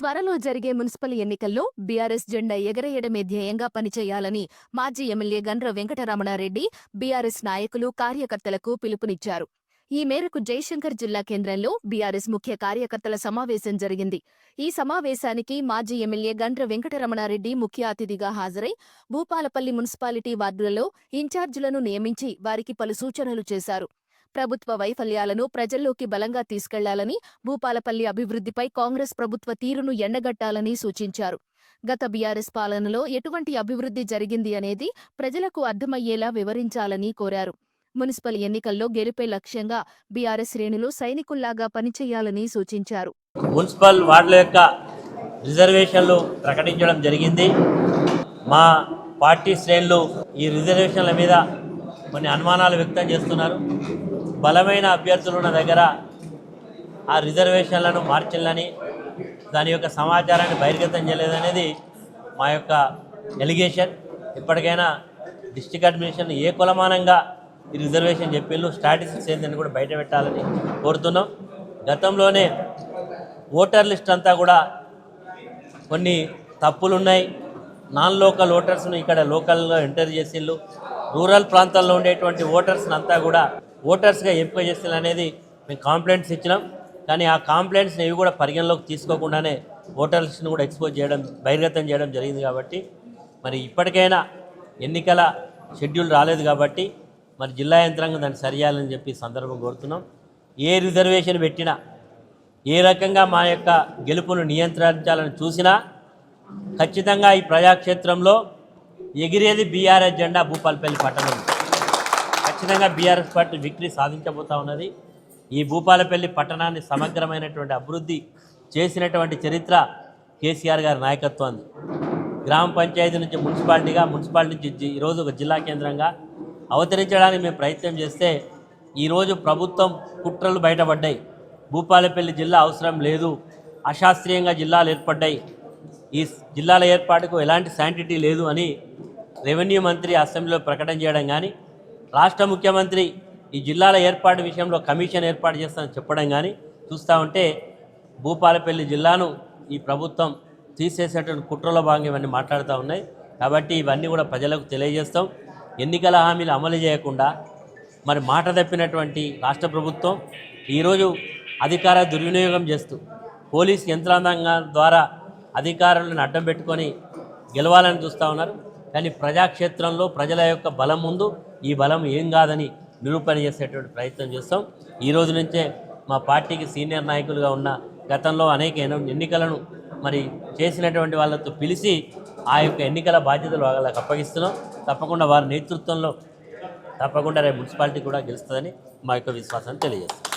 త్వరలో జరిగే మున్సిపల్ ఎన్నికల్లో బీఆర్ఎస్ జెండా ఎగరేయడమే ధ్యేయంగా పనిచేయాలని మాజీ ఎమ్మెల్యే గండ్ర వెంకటరమణారెడ్డి బీఆర్ఎస్ నాయకులు కార్యకర్తలకు పిలుపునిచ్చారు. ఈ మేరకు జయశంకర్ జిల్లా కేంద్రంలో బీఆర్ఎస్ ముఖ్య కార్యకర్తల సమావేశం జరిగింది. ఈ సమావేశానికి మాజీ ఎమ్మెల్యే గండ్ర వెంకటరమణారెడ్డి ముఖ్య అతిథిగా హాజరై భూపాలపల్లి మున్సిపాలిటీ వార్డులలో ఇన్ఛార్జీలను నియమించి వారికి పలు సూచనలు చేశారు. ప్రభుత్వ వైఫల్యాలను ప్రజల్లోకి బలంగా తీసుకెళ్ళాలని భూపాలపల్లి అభివృద్ధిపై కాంగ్రెస్ ప్రభుత్వ తీరును ఎండగట్టాలని సూచించారు. గత బీఆర్ఎస్ పాలనలో ఎటువంటి అభివృద్ధి జరిగింది అనేది ప్రజలకు అర్థమయ్యేలా వివరించాలని కోరారు. మున్సిపల్ ఎన్నికల్లో గెలిపే లక్ష్యంగా బీఆర్ఎస్ శ్రేణులు సైనికుల్లాగా పనిచేయాలని సూచించారు. మున్సిపల్ వార్డుల యొక్క రిజర్వేషన్లు ప్రకటించడం జరిగింది. మా పార్టీ శ్రేణులు ఈ రిజర్వేషన్ల మీద కొన్ని అనుమానాలు వ్యక్తం చేస్తున్నారు. బలమైన అభ్యర్థులు ఉన్న దగ్గర ఆ రిజర్వేషన్లను మార్చాలని దాని యొక్క సమాచారాన్ని బహిర్గతం చేయలేదనేది మా యొక్క ఎలిగేషన్ ఇప్పటికైనా డిస్టిక్ అడ్మినిస్ట్రేషన్ ఏ కులమానంగా ఈ రిజర్వేషన్ చెప్పిళ్ళు స్టాటిస్టిక్స్ ఏంటని కూడా బయట పెట్టాలని కోరుతున్నాం. గతంలోనే ఓటర్ లిస్ట్ అంతా కూడా కొన్ని తప్పులు ఉన్నాయి నాన్ లోకల్ ఓటర్స్ను ఇక్కడ లోకల్గా ఎంటర్ చేసిళ్ళు రూరల్ ప్రాంతాల్లో ఉండేటువంటి ఓటర్స్ని అంతా కూడా ఓటర్స్గా ఎంపిక చేస్తున్నారు అనేది మేము కాంప్లైంట్స్ ఇచ్చినాం. కానీ ఆ కాంప్లైంట్స్ని ఇవి కూడా పరిగణలోకి తీసుకోకుండానే ఓటర్స్ని కూడా ఎక్స్పోజ్ చేయడం బహిర్గతం చేయడం జరిగింది కాబట్టి మరి ఇప్పటికైనా ఎన్నికల షెడ్యూల్ రాలేదు కాబట్టి మరి జిల్లా యంత్రాంగం దాన్ని సరియాలని చెప్పి సందర్భం కోరుతున్నాం. ఏ రిజర్వేషన్ పెట్టినా ఏ రకంగా మా యొక్క గెలుపును నియంత్రించాలని చూసినా ఖచ్చితంగా ఈ ప్రజాక్షేత్రంలో ఎగిరేది బీఆర్ఎస్ జెండా భూపాలపల్లి పట్టణం. ఖచ్చితంగా బీఆర్ఎస్ పార్టీ విక్టరీ సాధించబోతా ఉన్నది. ఈ భూపాలపల్లి పట్టణాన్ని సమగ్రమైనటువంటి అభివృద్ధి చేసినటువంటి చరిత్ర కేసీఆర్ గారి నాయకత్వాన్ని. గ్రామ పంచాయతీ నుంచి మున్సిపాలిటీగా మున్సిపాలిటీ నుంచి జి- ఈరోజు ఒక జిల్లా కేంద్రంగా అవతరించడానికి మేము ప్రయత్నం చేస్తే ఈరోజు ప్రభుత్వం కుట్రలు బయటపడ్డాయి. భూపాలపల్లి జిల్లా అవసరం లేదు. అశాస్త్రీయంగా జిల్లాలు ఏర్పడ్డాయి. ఈ జిల్లాల ఏర్పాటుకు ఎలాంటి శాంటిటీ లేదు అని రెవెన్యూ మంత్రి అసెంబ్లీలో ప్రకటన చేయడం కానీ రాష్ట్ర ముఖ్యమంత్రి ఈ జిల్లాల ఏర్పాటు విషయంలో కమిషన్ ఏర్పాటు చేస్తానని చెప్పడం కానీ చూస్తూ ఉంటే భూపాలపల్లి జిల్లాను ఈ ప్రభుత్వం తీసేసేటువంటి కుట్రలో భాగంగా ఇవన్నీ మాట్లాడుతూ ఉన్నాయి. కాబట్టి ఇవన్నీ కూడా ప్రజలకు తెలియజేస్తాం. ఎన్నికల హామీలు అమలు చేయకుండా మరి మాట తప్పినటువంటి రాష్ట్ర ప్రభుత్వం ఈరోజు అధికార దుర్వినియోగం చేస్తూ పోలీస్ యంత్రాంగం ద్వారా అధికారులను అడ్డం పెట్టుకొని గెలవాలని చూస్తూ ఉన్నారు. కానీ ప్రజాక్షేత్రంలో ప్రజల యొక్క బలం ముందు ఈ బలం ఏం కాదని నిరూపణ చేసేటువంటి ప్రయత్నం చేస్తాం. ఈ రోజు నుంచే మా పార్టీకి సీనియర్ నాయకులుగా ఉన్న గతంలో అనేక ఎన్నికలను మరి చేసినటువంటి వాళ్ళతో పిలిచి ఆ యొక్క ఎన్నికల బాధ్యతలు వాళ్ళకి అప్పగిస్తున్నాం. తప్పకుండా వారి నేతృత్వంలో తప్పకుండా రేపు మున్సిపాలిటీ కూడా గెలుస్తుందని మా యొక్క విశ్వాసాన్ని తెలియజేస్తాం.